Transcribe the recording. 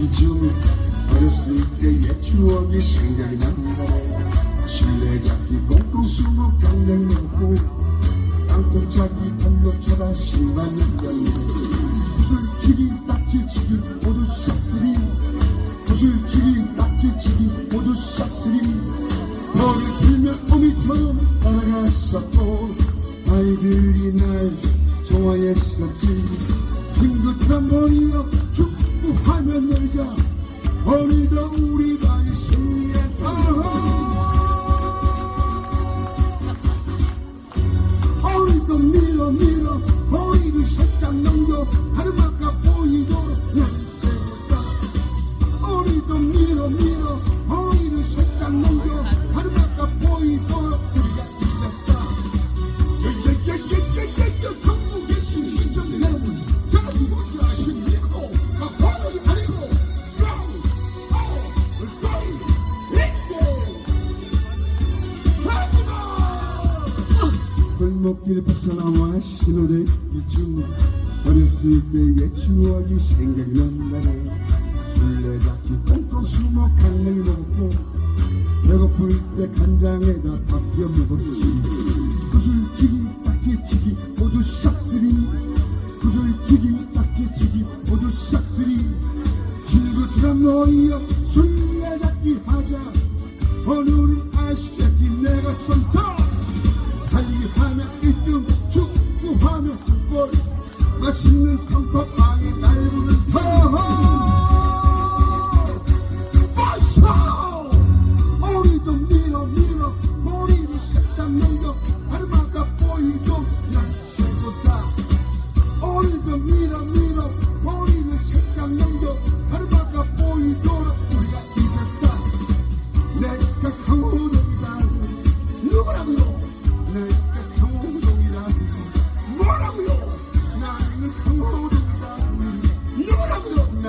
이쯤 어렸을 때의 추억이 생각이 난다. 술래잡기 꽁꽁 숨어 강냉 먹고 땅콩 잡기 발로 쳐다 신발 연결 구슬치기 딱지치기 모두 싹쓸이 구슬치기 딱지치기 모두 싹쓸이. 너를 들면 어미처럼 따라갔었고 아이들이 날 보이도록 밀어 밀어 살짝 넘겨 보이도록 우리가 이겼다. 예예예예예예 신시청 여러분 아니고 렛고 하지마! 골목길 벗어나와 신호대기 중 어렸을 때의 추억이 생각이 난다네. 술래잡기 꽁꽁 숨어 강냉이 먹고 배고플 때 간장에다 밥 비벼 먹었지. 구슬치기 딱지치기 모두 싹쓸이. 구슬치기 딱지치기 모두 싹쓸이. 친구처럼 모여 술래잡기 하자. 오늘은 아시겠지 내가 손톱 달리기 하면 맛있는 탕밥